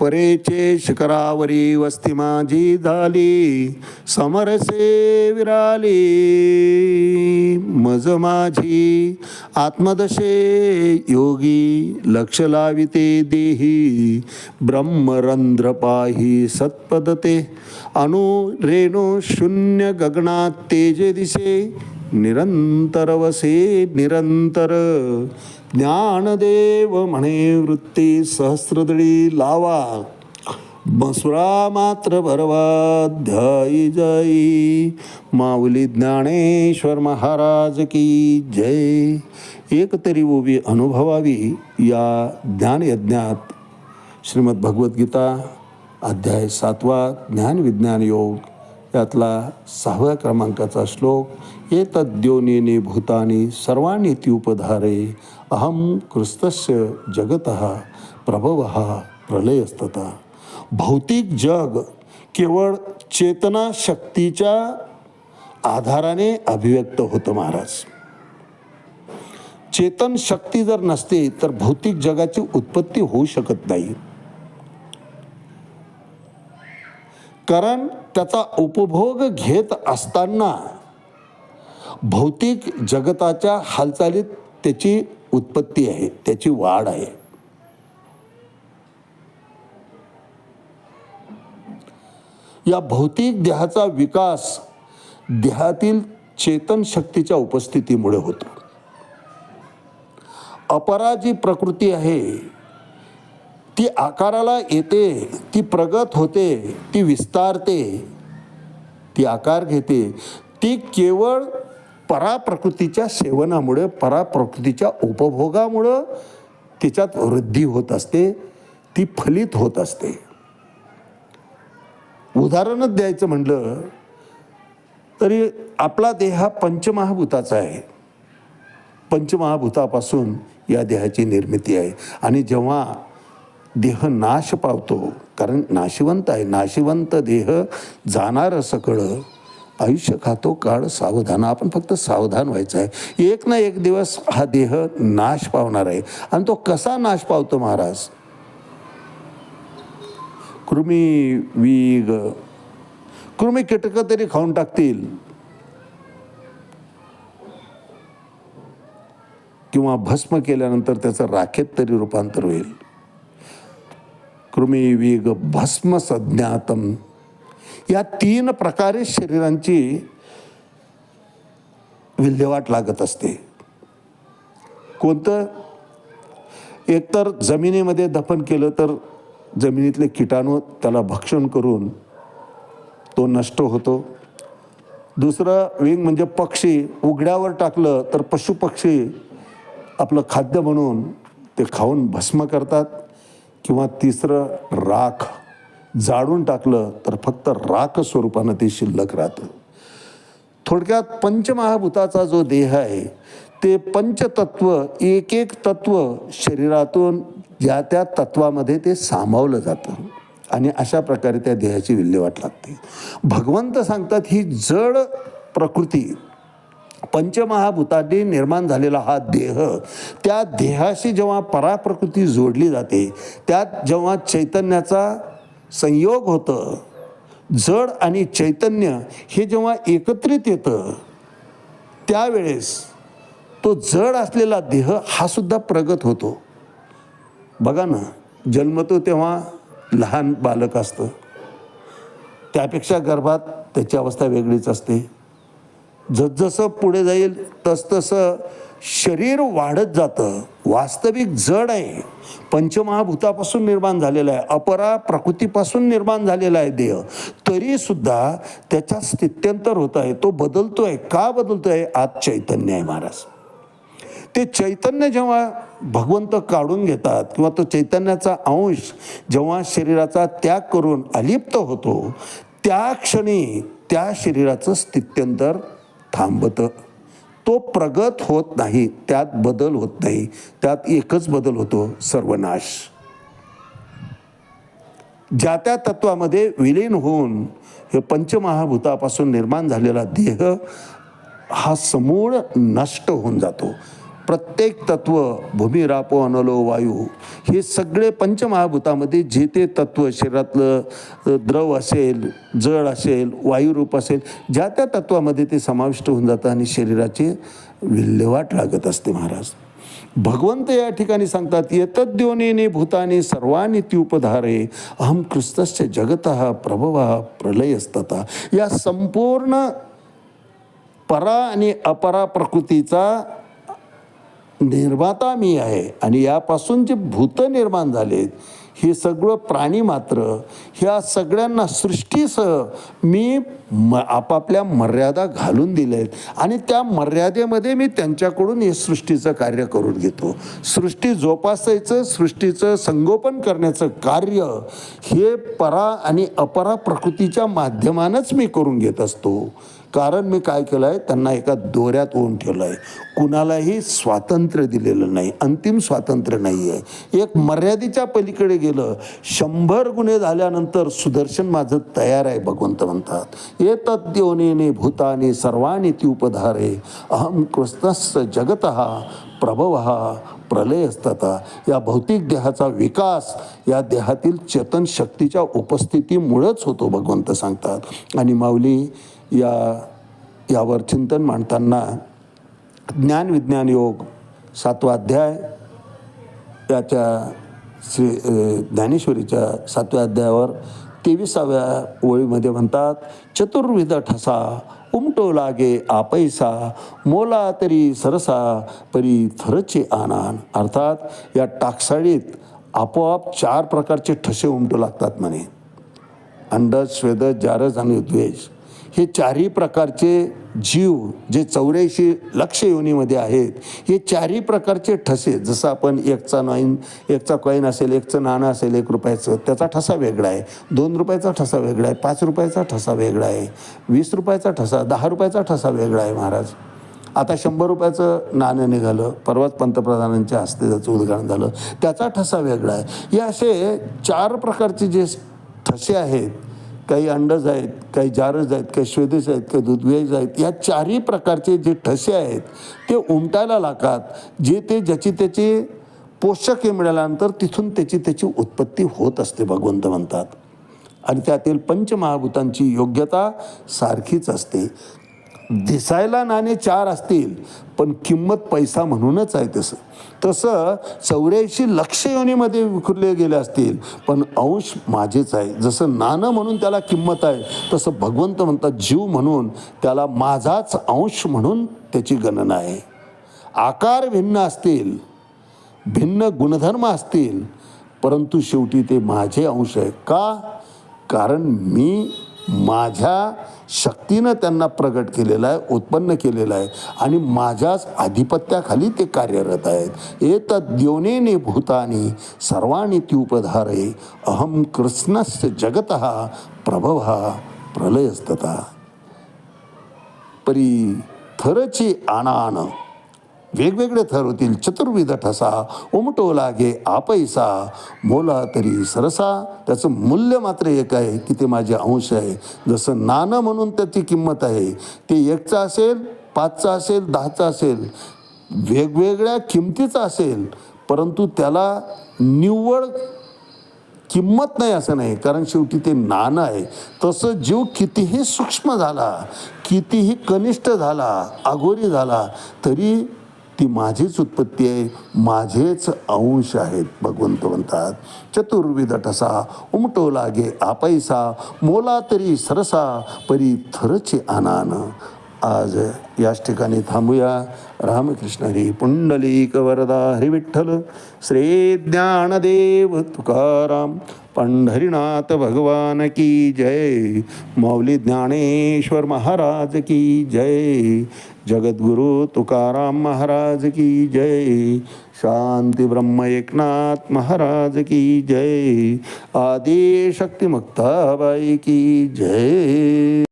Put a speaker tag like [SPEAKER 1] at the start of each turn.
[SPEAKER 1] परेचे शिखरावरी वस्ती माझी झाली समरसे विराली. मज माझी आत्मदशे योगी लक्ष लाविते देही ब्रह्मरंध्र पाही सत्पदते अनु रेणु शून्य गगनात तेजे दिसे निरंतर वसे निरंतर ज्ञानदेव म्हणे वृत्ती सहस्रदळी लावा. बसुरा मात्र भरवाध्यायी जाई माऊली ज्ञानेश्वर महाराज की जय. एक तरी उभी अनुभवावी या ज्ञानयज्ञात. श्रीमद भगवद्गीता अध्याय सातवा ज्ञान विज्ञान योग. यातला सहाव्या क्रमांकाचा श्लोक एतद्योनिनी भूतानी सर्वाणी उपधारे. अहम कृस्तस्य जगत प्रभव प्रलयस्तता भौतिक जग केवळ चेतना शक्तीच्या आधाराने अभिव्यक्त होतं महाराज. चेतन शक्ती जर नसते तर भौतिक जगाची उत्पत्ती होऊ शकत नाही. कारण त्याचा उपभोग घेत असताना भौतिक जगताच्या हालचालीत त्याची उत्पत्ती आहे त्याची वाढ आहे. या भौतिक देहाचा विकास देहातील चेतन शक्तीच्या उपस्थितीमुळे होतो. अपरा जी प्रकृती आहे ती आकाराला येते ती प्रगत होते ती विस्तारते ती आकार घेते ती केवळ पराप्रकृतीच्या सेवनामुळे पराप्रकृतीच्या उपभोगामुळं तिच्यात वृद्धी होत असते ती फलित होत असते. उदाहरणच द्यायचं म्हणलं तरी आपला देह हा पंचमहाभूताचा आहे. पंचमहाभूतापासून या देहाची निर्मिती आहे. आणि जेव्हा देह नाश पावतो कारण नाशिवंत आहे नाशिवंत देह जाणारं सकळं आयुष्य खातो काळ सावधान? आपण फक्त सावधान व्हायचं आहे. एक ना एक दिवस हा देह नाश पावणार आहे. आणि तो कसा नाश पावतो महाराज? कृमी वीग. कृमी कीटकं तरी खाऊन टाकतील. किंवा भस्म केल्यानंतर त्याचं राखेत तरी रूपांतर होईल. कृमी वीग भस्म संज्ञातम. या तीन प्रकारे शरीरांची विल्हेवाट लागत असते. कोणतं? एकतर जमिनीमध्ये दफन केलं तर जमिनीतले किटाणू त्याला भक्षण करून तो नष्ट होतो. दुसरं विंग म्हणजे पक्षी उघड्यावर टाकलं तर पशुपक्षी आपलं खाद्य म्हणून ते खाऊन भस्म करतात. किंवा तिसरं राख. जाळून टाकलं तर फक्त राख स्वरूपानं ते शिल्लक राहतं. थोडक्यात पंचमहाभूताचा जो देह आहे ते पंचतत्व एक एक तत्व शरीरातून ज्या त्या तत्वामध्ये ते सामावलं जातं. आणि अशा प्रकारे त्या देहाची विल्हेवाट लागते. भगवंत सांगतात ही जड प्रकृती पंचमहाभूतांनी निर्माण झालेला हा देह त्या देहाशी जेव्हा पराप्रकृती जोडली जाते त्यात जेव्हा चैतन्याचा संयोग होतं. जड आणि चैतन्य हे जेव्हा एकत्रित येतं त्यावेळेस तो जड असलेला देह हा सुद्धा प्रगत होतो. बघा ना जन्मतो तेव्हा लहान बालक असतं. त्यापेक्षा गर्भात त्याची अवस्था वेगळीच असते. जसजसं पुढे जाईल तसतसं शरीर वाढत जातं. वास्तविक जड आहे. पंचमहाभूतापासून निर्माण झालेलं आहे. अपरा प्रकृतीपासून निर्माण झालेला आहे देह. तरीसुद्धा त्याच्यात स्थित्यंतर होत आहे. तो बदलतो आहे का बदलतो आहे आज चैतन्य आहे महाराज. ते चैतन्य जेव्हा भगवंत काढून घेतात किंवा तो चैतन्याचा अंश जेव्हा शरीराचा त्याग करून अलिप्त होतो त्या क्षणी त्या शरीराचं स्थित्यंतर थांबतं. तो प्रगत होत नाही त्यात बदल होत नाही. त्यात एकच बदल होतो सर्वनाश. ज्या त्या तत्वामध्ये विलीन होऊन हे पंचमहाभूतापासून निर्माण झालेला देह हा समूळ नष्ट होऊन जातो. प्रत्येक तत्व भूमी रापो अनलो वायू हे सगळे पंचमहाभूतामध्ये जे ते तत्व शरीरातलं द्रव असेल जड असेल वायुरूप असेल ज्या त्या तत्वामध्ये ते समाविष्ट होऊन जातं आणि शरीराची विल्हेवाट लागत असते महाराज. भगवंत या ठिकाणी सांगतात येतद्योनेने भूताने सर्वांनी त्युपधारे अहम क्रिस्तस्य जगत प्रभव असतात या संपूर्ण परा आणि अपरा प्रकृतीचा निर्माता मी आहे आणि यापासून जे भूतं निर्माण झालेत हे सगळं प्राणी मात्र ह्या सगळ्यांना सृष्टीसह मी म आपापल्या मर्यादा घालून दिल्या आहेत आणि त्या मर्यादेमध्ये मी त्यांच्याकडून हे सृष्टीचं कार्य करून घेतो. सृष्टी जोपासायचं सृष्टीचं संगोपन करण्याचं कार्य हे परा आणि अपरा प्रकृतीच्या माध्यमानंच मी करून घेत असतो. कारण मी काय केलं आहे त्यांना एका दोऱ्यात होऊन ठेवलं आहे कुणालाही स्वातंत्र्य दिलेलं नाही. अंतिम स्वातंत्र्य नाही आहे एक मर्यादेच्या पलीकडे गेलं. शंभर गुन्हे झाल्यानंतर सुदर्शन माझं तयार आहे भगवंत म्हणतात. येतद्योनेने भूताने सर्वाने ती उपधारे. अहम कृष्णस्य जगत प्रभव प्रलय असताता या भौतिक देहाचा विकास या देहातील चेतन शक्तीच्या उपस्थितीमुळंच होतो भगवंत सांगतात. आणि माऊली या यावर चिंतन मांडताना ज्ञान विज्ञान योग सातवा अध्याय याच्या श्री ज्ञानेश्वरीच्या सातव्या अध्यायावर तेविसाव्या ओळीमध्ये म्हणतात चतुर्विध ठसा उमटो लागे आपैसा मोला तरी सरसा परी थरचे आनान. अर्थात या टाकसाळीत आपोआप चार प्रकारचे ठसे उमटू लागतात म्हणे. अंडज स्वेदज जारज आणि द्वेष. हे चारही प्रकारचे जीव जे चौऱ्याऐंशी लक्ष योनीमध्ये आहेत हे चारही प्रकारचे ठसे जसं आपण एकचा नॉईन एकचा कॉईन असेल एकचं नाणं असेल एक रुपयाचं त्याचा ठसा वेगळा आहे. दोन रुपयाचा ठसा वेगळा आहे पाच रुपयाचा ठसा वेगळा आहे वीस रुपयाचा ठसा दहा रुपयाचा ठसा वेगळा आहे महाराज. आता शंभर रुपयाचं नाणं निघालं परवाच पंतप्रधानांच्या हस्ते त्याचं उद्घाटन झालं त्याचा ठसा वेगळा आहे. हे असे चार प्रकारचे जे ठसे आहेत काही अंडज आहेत काही जारज आहेत काही श्वेदेश आहेत काही दुधवेज आहेत या चारही प्रकारचे जे ठसे आहेत ते उमटायला लागतात. जे ते ज्याची त्याची पोषक हे मिळाल्यानंतर तिथून त्याची त्याची उत्पत्ती होत असते भगवंत म्हणतात. आणि त्यातील पंचमहाभूतांची योग्यता सारखीच असते. दिसायला नाणे चार असतील पण किंमत पैसा म्हणूनच आहे तसं. तसं चौऱ्याऐंशी लक्ष योनीमध्ये विखुरले गेले असतील पण अंश माझेच आहे. जसं नाणं म्हणून त्याला किंमत आहे तसं भगवंत म्हणतात जीव म्हणून त्याला माझाच अंश म्हणून त्याची गणना आहे. आकार भिन्न असतील भिन्न गुणधर्म असतील परंतु शेवटी ते माझे अंश आहे का? कारण मी माझ्या शक्तीनं त्यांना प्रगट केलेलं आहे उत्पन्न केलेलं आहे. आणि माझ्याच आधिपत्याखाली ते कार्यरत आहेत. एतद्योनेने भूतानी सर्वाणी त्युपधारे अहम कृष्णस्य जगत प्रभव प्रलयस्तता परी थरची आणान वेगवेगळे थर होतील चतुर्विध ठसा उमटो लागे आपैसा मोला तरी सरसा त्याचं मूल्य मात्र एक आहे की ते माझे अंश आहे. जसं नाणं म्हणून त्याची किंमत आहे ते एकचं असेल पाचचं असेल दहाचं असेल वेगवेगळ्या किमतीचं असेल परंतु त्याला निव्वळ किंमत नाही असं नाही कारण शेवटी ते नाणं आहे. तसं जीव कितीही सूक्ष्म झाला कितीही कनिष्ठ झाला अघोरी झाला तरी ती माझीच उत्पत्ती आहे माझेच अंश आहेत भगवंत म्हणतात. चतुर्विध ठसा उमटो लागे आपैसा मोला तरी सरसा परी थरचे आनान आज याच ठिकाणी थांबूया. रामकृष्ण हरी पुंडलिक वरदा हरी विठ्ठल श्री ज्ञानदेव तुकाराम. पंढरीनाथ भगवान की जय मौली ज्ञानेश्वर महाराज की जय जगद्गुरु तुकाराम महाराज की जय शांती ब्रह्म एकनाथ महाराज की जय आदि की जय।